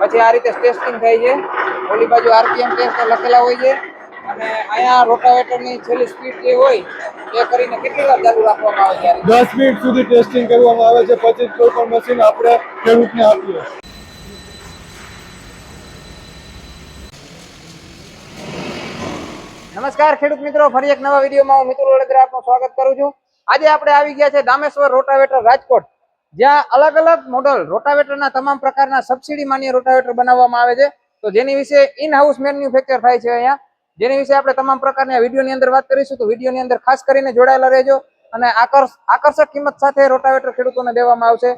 પછી આ રીતે ટેસ્ટિંગ થાય છે. ઓલી બાજુ આરપીએમ ટેસ્ટ લખેલા હોય છે. અને અહીંયા રોટાવેટરની છેલ્લી સ્પીડ જે હોય એ કરીને કેટલી વાર ચાલુ રાખવામાં આવે છે? દસ મિનિટ સુધી ટેસ્ટિંગ કરવામાં આવે છે. પછી કોઈ પણ મશીન આપણે ખેડૂતને આપીએ. નમસ્કાર ખેડૂત મિત્રો ફરી એક નવા વિડીયોમાં હું મિતુલ વડોદરા આપનું સ્વાગત કરું છું. આજે આપણે આવી ગયા છે દામેશ્વર રોટાવેટર રાજકોટ. જ્યાં અલગ અલગ મોડલ રોટાવેટરના તમામ પ્રકારના સબસિડી માન્ય રોટાવેટર બનાવવામાં આવે છે. તો જેની વિશે ઇન હાઉસ મેન્યુફેક્ચર થાય છે અહીંયા. જેની વિશે આપણે તમામ પ્રકારના વિડીયોની અંદર વાત કરીશું તો વિડીયોની અંદર ખાસ કરીને જોડાયેલા રહેજો અને આકર્ષ, આકર્ષક કિંમત સાથે રોટાવેટર ખેડૂતોને દેવામાં આવશે.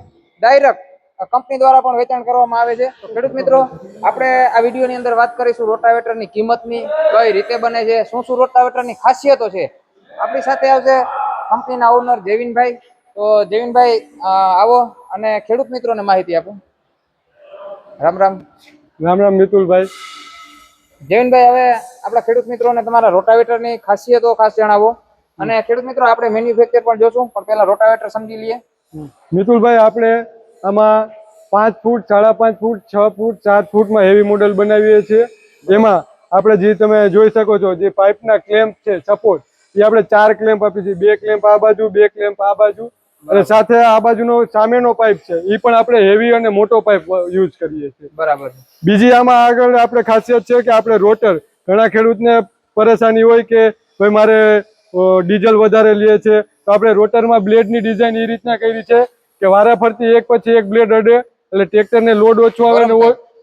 ડાયરેક્ટ કંપની દ્વારા પણ વેચાણ કરવામાં આવે છે. તો ખેડૂત મિત્રો, આપણે આ વિડીયોની અંદર વાત કરીશું રોટાવેટરની કિંમતની, કઈ રીતે બને છે, શું શું રોટાવેટરની ખાસિયતો છે. આપણી સાથે આવશે કંપનીના ઓનર જેવિનભાઈ. તો જેવિનભાઈ આવો અને ખેડૂત મિત્રોને માહિતી આપો. રામ રામ. રામ રામ મિતુલભાઈ. જેવિનભાઈ હવે આપણા ખેડૂત મિત્રોને તમારા રોટાવેટરની ખાસિયતો ખાસ જણાવો. અને ખેડૂત મિત્રો આપણે મેન્યુફેક્ચર પણ જોશું પણ પહેલા રોટાવેટર સમજી લઈએ. મિતુલભાઈ આપણે આમાં પાંચ ફૂટ સાડા પાંચ ફૂટ છ ફૂટ સાત ફૂટમાં હેવી મોડલ બનાવીએ છીએ. એમાં આપણે જે તમે જોઈ શકો છો જે પાઇપના ક્લેમ્પ છે સપોર્ટ એ આપણે ચાર ક્લેમ્પ આપીએ છીએ. બે ક્લેમ્પ આ બાજુ બે ક્લેમ્પ આ બાજુ. અને સાથે આ બાજુનો સામેનો પાઇપ છે એ પણ આપણે હેવી અને મોટો પાઇપ યુઝ કરીએ છીએ. બરાબર. બીજી આમાં આગળ આપણે ખાસિયત છે કે આપણે રોટર ઘણા ખેડૂતને પરેશાની હોય કે ભાઈ મારે ડીઝલ વધારે લે છે તો આપણે રોટરમાં બ્લેડની ડિઝાઇન એ રીતના કરી છે કે વારા ફરતી એક પછી એક બ્લેડ અડે એટલે ટ્રેક્ટરને લોડ ઓછો આવે અને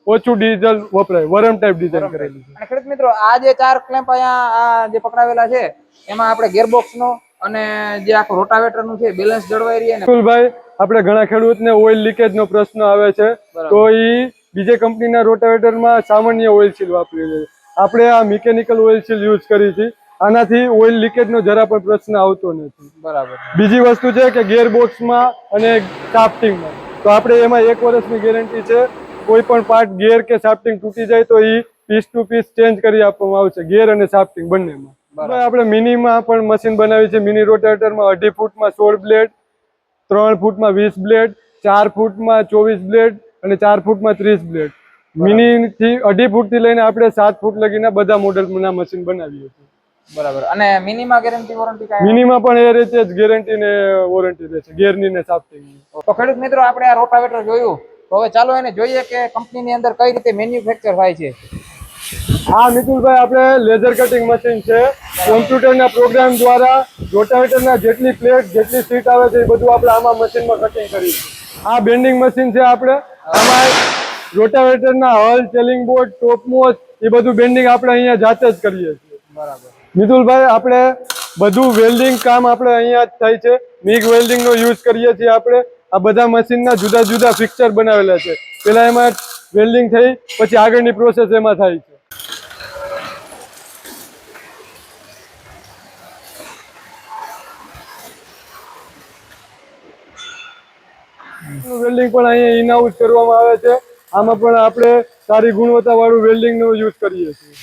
ઓછું ડીઝલ વપરાય વરમ ટાઈપ ડિઝાઇન કરેલી છે. ખેડૂત મિત્રો આ જે ચાર ક્લેમ્પ અહીંયા જે પકડાવેલા છે એમાં આપણે ગેરબોક્સ નો અને જે આખું રોટાવેટરનું છે બેલેન્સ જળવાઈ રહે ને ભાઈ આપણે ઘણા ખેડૂતને ઓઇલ લીકેજ નો પ્રશ્ન આવે છે. તો એ બીજે કંપનીના રોટાવેટરમાં સામાન્ય ઓઇલ સીલ વાપરી છે આપણે આ મિકેનિકલ ઓઇલ સીલ યુઝ કરી છે આનાથી ઓઇલ લીકેજ નો જરા પણ પ્રશ્ન આવતો નથી. બરાબર. બીજી વસ્તુ છે કે ગેર બોક્સમાં અને શાફ્ટિંગમાં તો આપણે એમાં એક વર્ષની ગેરંટી છે કોઈ પણ પાર્ટ ગેર કે સાફ્ટિંગ તૂટી જાય તો એ પીસ ટુ પીસ ચેન્જ કરી આપવામાં આવશે ગેર અને સાફ્ટિંગ બંનેમાં. આપણે મિનીમાં પણ મશીન બનાવી છે. મિની રોટેટરમાં અઢી ફૂટમાં સોળ બ્લેડ ત્રણ ફૂટમાં વીસ બ્લેડ ચાર ફૂટમાં ચોવીસ બ્લેડ અને ચાર ફૂટમાં ત્રીસ બ્લેડ મિનીથી અઢી ફૂટથી લઈને આપણે સાત ફૂટ લગીના બધા મોડલના મશીન બનાવીએ છીએ. બરાબર. અને મિનિમા ગેરંટી વોરંટી કાંઈ મિનિમા પણ એ રીતે જ ગેરંટી ને વોરંટી રહે છે. ગેરની ને સાફ થઈ તો ખેડૂત મિત્રો આપણે આ રોટાવેટર જોયું. તો હવે ચાલો એને જોઈએ કે કંપનીની અંદર કઈ રીતે મેન્યુફેક્ચર થાય છે. હા મિતુલભાઈ આપણે લેઝર કટિંગ મશીન છે. કોમ્પ્યુટરના પ્રોગ્રામ દ્વારા રોટાવેટરના જેટલી પ્લેટ જેટલી સીટ આવે છે એ બધું આપણે આમાં મશીનમાં કટિંગ કરીશું આ બેન્ડિંગ મશીન છે આપણે. આમાં રોટાવેટરના હલ ચેલિંગ બોર્ડ ટોપમોચ એ બધું બેન્ડિંગ આપણે અહીંયા જાતે જ કરીએ છીએ. બરાબર. મિતુલભાઈ આપણે બધું વેલ્ડિંગ કામ આપણે અહીંયા જ થાય છે. મિગ વેલ્ડિંગનો યુઝ કરીએ છીએ આપણે. આ બધા મશીનના જુદા જુદા ફિક્ચર બનાવેલા છે. પેલા એમાં વેલ્ડિંગ થઈ પછી આગળની પ્રોસેસ એમાં થાય છે. વેલ્ડિંગ પણ અહીંયા ઇન કરવામાં આવે છે. આમાં પણ આપણે સારી ગુણવત્તા વાળું વેલ્ડિંગ નો યુઝ કરીએ છીએ.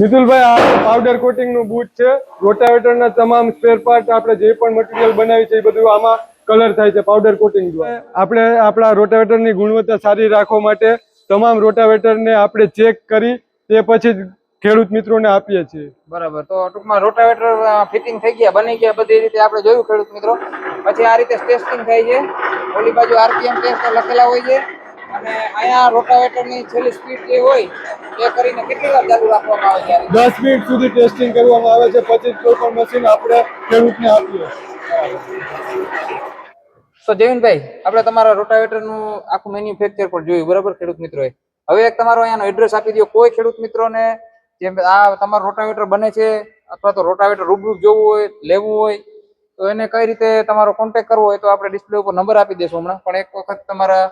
મિતુલભાઈ, આ પાવડર કોટિંગનું બૂટ છે. રોટાવેટરના તમામ સ્પેર પાર્ટ આપણે જે પણ મટીરિયલ બનાવી છે એ બધું આમાં કલર થાય છે પાવડર કોટિંગ દ્વારા. આપણે આપણા રોટાવેટરની ગુણવત્તા સારી રાખવા માટે તમામ રોટાવેટરને આપણે ચેક કરી, તે પછી ખેડૂત મિત્રોને આપીએ છીએ. બરાબર. તો ટૂંકમાં રોટાવેટર ફિટિંગ થઈ ગયા બની ગયા બધી રીતે આપણે જોયું ખેડૂત મિત્રો. પછી આ રીતે ટેસ્ટિંગ થાય છે. ઓલી બાજુ આરપીએમ ટેસ્ટ લખેલા હોય છે. અને અહીંયા રોટાવેટરની છેલ્લી સ્પીડ જે હોય એ કરીને કેટલી વાર ચાલુ રાખવામાં આવે છે? દસ મિનિટ સુધી ટેસ્ટિંગ કરવામાં આવે છે. પછી કોઈ પણ મશીન આપણે ખેડૂતને આપીએ. તો જયવીનભાઈ આપણે તમારા રોટાવેટરનું આખું મેન્યુફેક્ચર પણ જોયું બરાબર ખેડૂત મિત્રોએ? હવે એક તમારો અહીંયાનો એડ્રેસ આપી દો કોઈ ખેડૂત મિત્રોને જેમ આ તમારું રોટાવેટર બને છે અથવા તો રોટાવેટર રૂબરૂ જોવું હોય લેવું હોય તો એને કઈ રીતે તમારો કોન્ટેક્ટ કરવો હોય તો આપણે ડિસ્પ્લે ઉપર નંબર આપી દેશું હમણાં. પણ એક વખત તમારા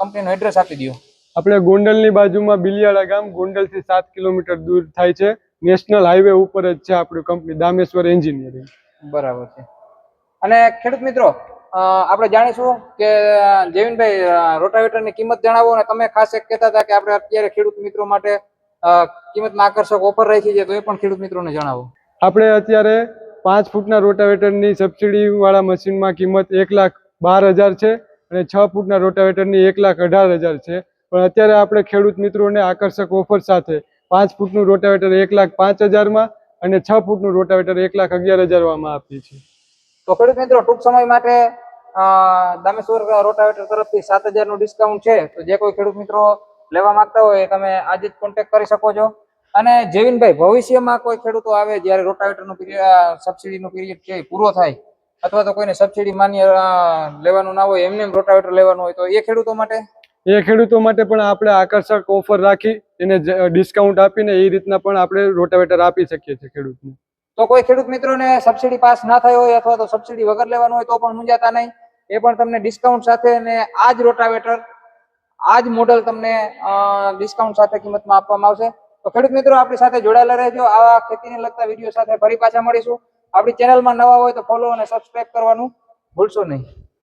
કંપનીનો એડ્રેસ આપી દો આપણે ગોંડલની બાજુમાં બિલિયાળા ગામ ગોંડલથી સાત કિલોમીટર દૂર થાય છે. નેશનલ હાઈવે ઉપર જ છે આપણી કંપની દામેશ્વર એન્જિનિયરિંગ બરાબર છે. અને ખેડૂત મિત્રો આપણે જાણીશું કે જેવિનભાઈ રોટાવેટરની કિંમત જણાવો અને તમે ખાસ એક કહેતા હતા કે આપણે અત્યારે ખેડૂત મિત્રો માટે કિંમતમાં આકર્ષક ઓફર રાખી છે તો એ પણ ખેડૂત મિત્રોને જણાવો. આપણે અત્યારે પાંચ ફૂટના રોટાવેટરની સબસિડી વાળા મશીનમાં કિંમત એક લાખ બાર હજાર છે અને છ ફૂટના રોટાવેટરની એક લાખ અઢાર હજાર છે. પણ અત્યારે આપણે ખેડૂત મિત્રોને આકર્ષક ઓફર સાથે પાંચ ફૂટનું રોટાવેટર એક લાખ પાંચ હજારમાં અને છ ફૂટનું રોટાવેટર એક લાખ અગિયાર હજારમાં આપીએ છીએ. તો ખેડૂત મિત્રો ટૂંક સમય માટે દામેશ્વર રોટાવેટર તરફથી સાત હજારનું ડિસ્કાઉન્ટ છે. તો જે કોઈ ખેડૂત મિત્રો લેવા માંગતા હોય તમે આજે જ કોન્ટેક્ટ કરી શકો છો. અને જેવિનભાઈ ભવિષ્યમાં કોઈ ખેડૂતો આવે જ્યારે રોટાવેટરનું પીરિયડ સબસિડીનું પીરિયડ છે પૂરો થાય અથવા તો કોઈને સબસિડી માન્ય લેવાનું ના હોય એમને એમ રોટાવેટર લેવાનું હોય તો એ ખેડૂતો માટે? એ ખેડૂતો માટે પણ આપણે આકર્ષક ઓફર રાખી એને ડિસ્કાઉન્ટ આપીને એ રીતના પણ આપણે રોટાવેટર આપી શકીએ છીએ ખેડૂતને. તો કોઈ ખેડૂત મિત્રોને સબસિડી પાસ ના થઈ હોય અથવા તો સબસિડી વગર લેવાનું હોય તો પણ મૂંઝાતા નહીં. એ પણ તમને ડિસ્કાઉન્ટ સાથે અને આ જ રોટાવેટર આ જ મોડલ તમને ડિસ્કાઉન્ટ સાથે કિંમતમાં આપવામાં આવશે. તો ખેડૂત મિત્રો, આપણી સાથે જોડાયેલા રહેજો. આવા ખેતીને લગતા વીડિયો સાથે ફરી પાછા મળીશું. આપણી ચેનલમાં નવા હોય તો ફોલો અને સબસ્ક્રાઈબ કરવાનું ભૂલશો નહીં.